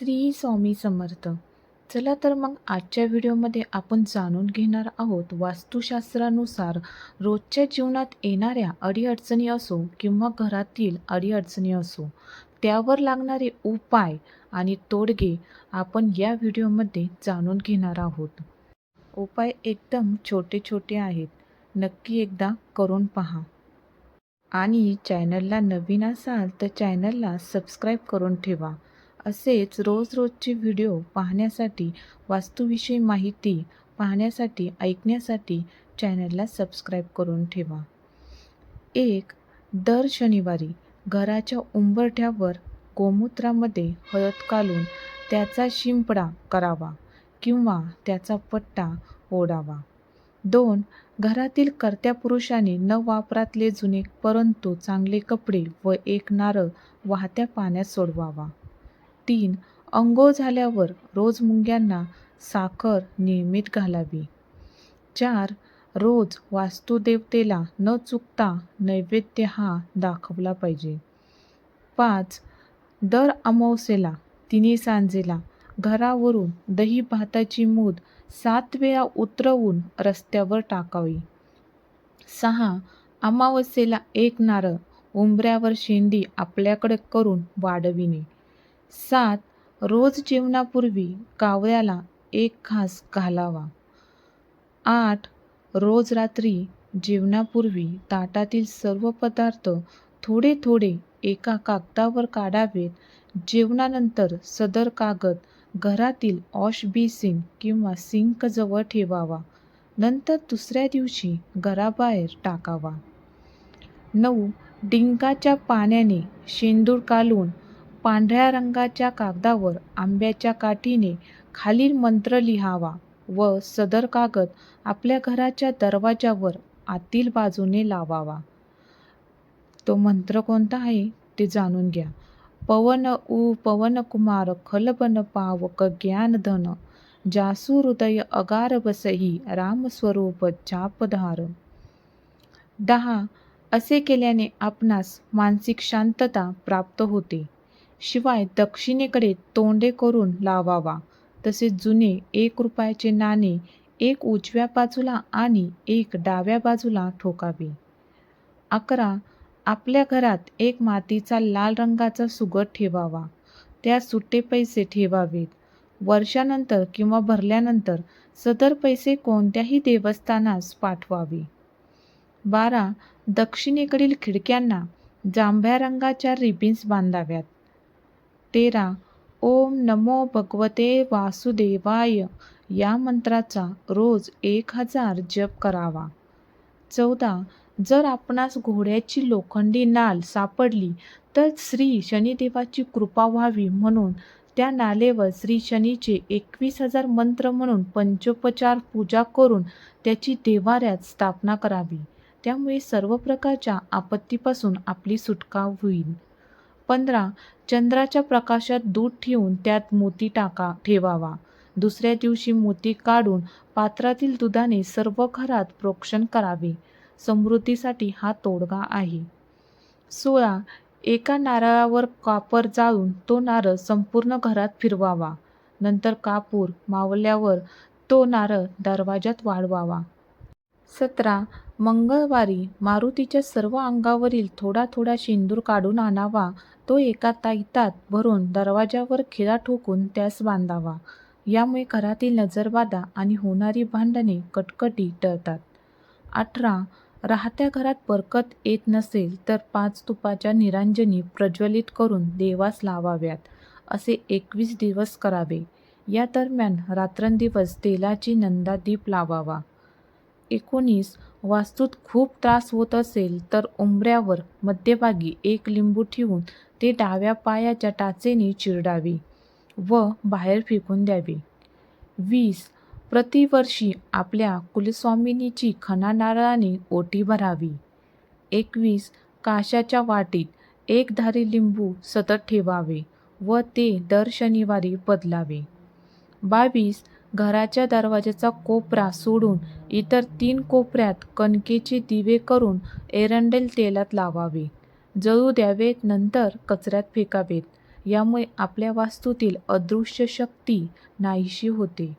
श्री स्वामी समर्थ. चला तर मग आजच्या व्हिडिओमध्ये आपण जाणून घेणार आहोत वास्तुशास्त्रानुसार रोजच्या जीवनात येणाऱ्या अडीअडचणी असो किंवा घरातील अडीअडचणी असो त्यावर लागणारे उपाय आणि तोडगे आपण या व्हिडिओमध्ये जाणून घेणार आहोत. उपाय एकदम छोटे छोटे आहेत. नक्की एकदा करून पहा. आणि चॅनलला नवीन असाल तर चॅनलला सबस्क्राईब करून ठेवा. असेच रोज रोजचे व्हिडिओ पाहण्यासाठी वास्तूविषयी माहिती पाहण्यासाठी ऐकण्यासाठी चॅनलला सबस्क्राईब करून ठेवा. एक दर शनिवारी घराच्या उंबरठ्यावर गोमूत्रामध्ये हळद घालून त्याचा शिंपडा करावा किंवा त्याचा पट्टा ओढावा. दोन घरातील कर्त्या पुरुषाने न वापरातले जुने परंतु चांगले कपडे व एक नारळ वाहत्या पाण्यात सोडवावा. तीन अंघोळ झाल्यावर रोज मुंग्यांना साखर नियमित घालावी. चार रोज वास्तुदेवतेला न चुकता नैवेद्य हा दाखवला पाहिजे. पाच दर अमावस्येला तिन्ही सांजेला घरावरून दही भाताची मूद सात वेळा उतरवून रस्त्यावर टाकावी. सहा अमावस्येला एक नारळ उंबऱ्यावर शेंडी आपल्याकडे करून वाढविणे. सात रोज जेवणापूर्वी कावळ्याला एक घास घालावा. आठ रोज रात्री जेवणापूर्वी ताटातील सर्व पदार्थ थोडे थोडे एका कागदावर काढावेत. जेवणानंतर सदर कागद घरातील वॉश बेसिन किंवा सिंकजवळ ठेवावा. नंतर दुसऱ्या दिवशी घराबाहेर टाकावा. नऊ डिंकाच्या पाण्याने शेंदूर कालून पांढऱ्या रंगाच्या कागदावर आंब्याच्या काठीने खालील मंत्र लिहावा व सदर कागद आपल्या घराच्या दरवाजावर आतील बाजूने लावावा. तो मंत्र कोणता आहे? ते जाणून घ्या. पवन उ पवन कुमार खलबन पावक ज्ञानधन जासू हृदय अगार बसही रामस्वरूप चापधार दहा. असे केल्याने आपणास मानसिक शांतता प्राप्त होते. शिवाय दक्षिणेकडे तोंडे करून लावावा. तसेच जुने एक रुपयाचे नाणे एक उजव्या बाजूला आणि एक डाव्या बाजूला ठोकावे. अकरा. आपल्या घरात एक मातीचा लाल रंगाचा सुगट ठेवावा. त्यात सुट्टे पैसे ठेवावेत. वर्षानंतर किंवा भरल्यानंतर सदर पैसे कोणत्याही देवस्थानास पाठवावे. बारा. दक्षिणेकडील खिडक्यांना जांभ्या रंगाच्या रिबिन्स बांधाव्यात. तेरा. ओम नमो भगवते वासुदेवाय. या मंत्राचा रोज एक हजार जप करावा. चौदा. जर आपणास घोड्याची लोखंडी नाल सापडली तर श्री शनिदेवाची कृपा व्हावी म्हणून त्या नालेवर श्री शनीचे एकवीस हजार मंत्र म्हणून पंचोपचार पूजा करून त्याची देवाऱ्यात स्थापना करावी. त्यामुळे सर्व प्रकारच्या आपत्तीपासून आपली सुटका होईल. पंधरा चंद्राच्या प्रकाशात दूध ठेवून त्यात मोती टाका ठेवावा. दुसऱ्या दिवशी मोती काढून पात्रातील दुधाने सर्व घरात प्रोक्षण करावे. समृद्धीसाठी हा तोडगा आहे. सोळा एका नारळावर कापर जाळून तो नारळ संपूर्ण घरात फिरवावा. नंतर कापूर मावल्यावर तो नारळ दरवाजात वाढवावा. सतरा. मंगळवारी मारुतीच्या सर्व अंगावरील थोडा थोडा शेंदूर काढून आणावा. तो एका ताईतात भरून दरवाजावर खिळा ठोकून त्यास बांधावा. यामुळे घरातील नजरबाधा आणि होणारी भांडणे कटकटी टळतात. अठरा. राहत्या घरात बरकत येत नसेल तर पाच तुपाच्या निरांजनी प्रज्वलित करून देवास लावाव्यात असे एकवीस दिवस करावे. या दरम्यान रात्रंदिवस तेलाची नंदा दीप लावावा. एकोणीस वास्तूत खूप त्रास होत असेल तर उंबऱ्यावर मध्यभागी एक लिंबू ठेवून ते डाव्या पायाच्या टाचेने चिरडावे व बाहेर फेकून द्यावे. वीस प्रतिवर्षी आपल्या कुलस्वामिनीची खणा नारळाने ओटी भरावी. एकवीस काशाच्या वाटीत एक धारी लिंबू सतत ठेवावे व ते दर शनिवारी बदलावे. बावीस घराच्या दरवाजाचा कोपरा सोडून इतर तीन कोपऱ्यात कणकेचे दिवे करून एरंडेल तेलात लावावे. जळू द्यावेत नंतर कचऱ्यात फेकावेत. यामुळे आपल्या वास्तूतील अदृश्य शक्ती नाहीशी होते.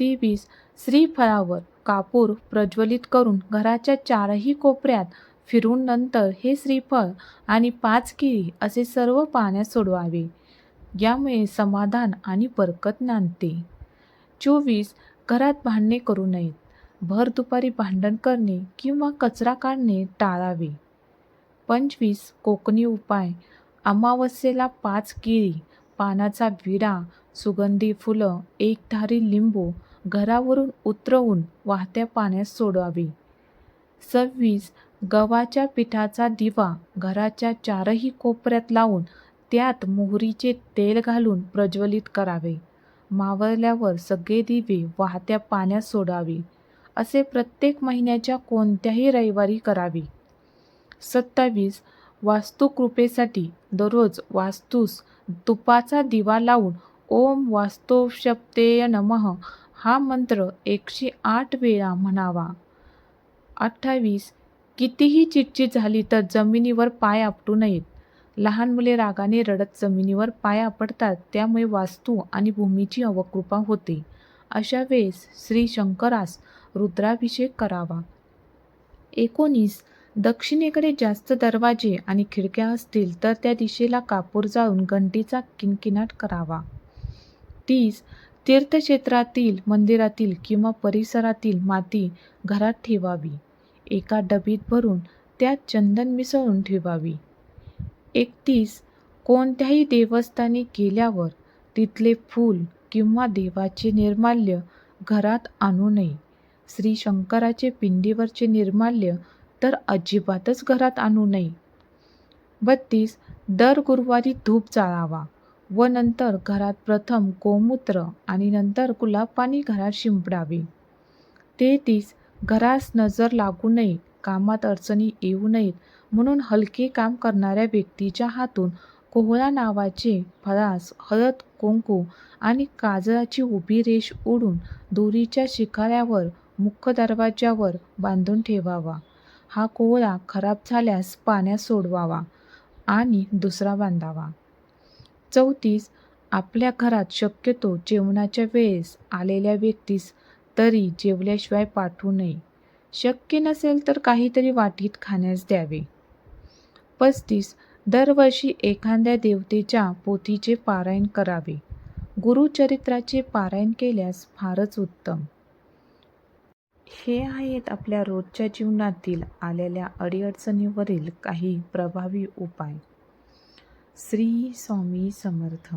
तेवीस. श्रीफळावर कापूर प्रज्वलित करून घराच्या चारही कोपऱ्यात फिरून नंतर हे श्रीफळ आणि पाच किरी असे सर्व पाण्यात सोडवावे. यामुळे समाधान आणि बरकत नांदते. चोवीस. घरात भांडणे करू नयेत. भर दुपारी भांडण करणे किंवा कचरा काढणे टाळावे. पंचवीस कोकणी उपाय. अमावस्येला पाच केळी पानाचा विडा सुगंधी फुलं एक धारी लिंबू घरावरून उतरवून वाहत्या पाण्यात सोडावे. सव्वीस गव्हाच्या पिठाचा दिवा घराच्या चारही कोपऱ्यात लावून त्यात मोहरीचे तेल घालून प्रज्वलित करावे. मावळल्यावर सगळे दिवे वाहत्या पाण्यात सोडावे. असे प्रत्येक महिन्याच्या कोणत्याही रविवारी करावे. सत्तावीस वास्तुकृपेसाठी दररोज वास्तूस तुपाचा दिवा लावून ओम वास्तुशप्तेय नमः हा मंत्र एकशे आठ वेळा म्हणावा. अठ्ठावीस कितीही चिटचिट झाली तर जमिनीवर पाय आपटू नयेत. लहान मुले रागाने रडत जमिनीवर पाय आपटतात त्यामुळे वास्तू आणि भूमीची अवकृपा होते. अशा वेळेस श्री शंकरास रुद्राभिषेक करावा. एकोणीस. दक्षिणेकडे जास्त दरवाजे आणि खिडक्या असतील तर त्या दिशेला कापूर जाळून घंटीचा किनकिनाट करावा. तीस. तीर्थक्षेत्रातील मंदिरातील किंवा परिसरातील माती घरात ठेवावी. एका डबीत भरून त्यात चंदन मिसळून ठेवावी. एकतीस. कोणत्याही देवस्थानी गेल्यावर तिथले फूल किंवा देवाचे निर्माल्य घरात आणू नये. श्री शंकराचे पिंडीवरचे निर्माल्य तर अजिबातच घरात आणू नये. बत्तीस दर गुरुवारी धूप जाळावा व नंतर घरात प्रथम गोमूत्र आणि नंतर गुलाब पाणी घरात शिंपडावे. तेहतीस घरास नजर लागू नये कामात अडचणी येऊ नयेत म्हणून हलके काम करणाऱ्या व्यक्तीच्या हातून कोहळा नावाचे फरास हळद कुंकू आणि काजळाची उभी रेष ओढून दोरीच्या शिखाऱ्यावर मुख्य दरवाज्यावर बांधून ठेवावा. हा कोहळा खराब झाल्यास पाण्यात सोडवावा आणि दुसरा बांधावा. चौतीस आपल्या घरात शक्यतो जेवणाच्या वेळेस आलेल्या व्यक्तीस तरी जेवल्याशिवाय पाठवू नये. शक्य नसेल तर काहीतरी वाटीत खाण्यास द्यावे. पस्तीस दरवर्षी एखाद्या देवतेच्या पोथीचे पारायण करावे. गुरुचरित्राचे पारायण केल्यास फारच उत्तम. हे आहेत आपल्या रोजच्या जीवनातील आलेल्या अडीअडचणीवरील काही प्रभावी उपाय. श्री स्वामी समर्थ.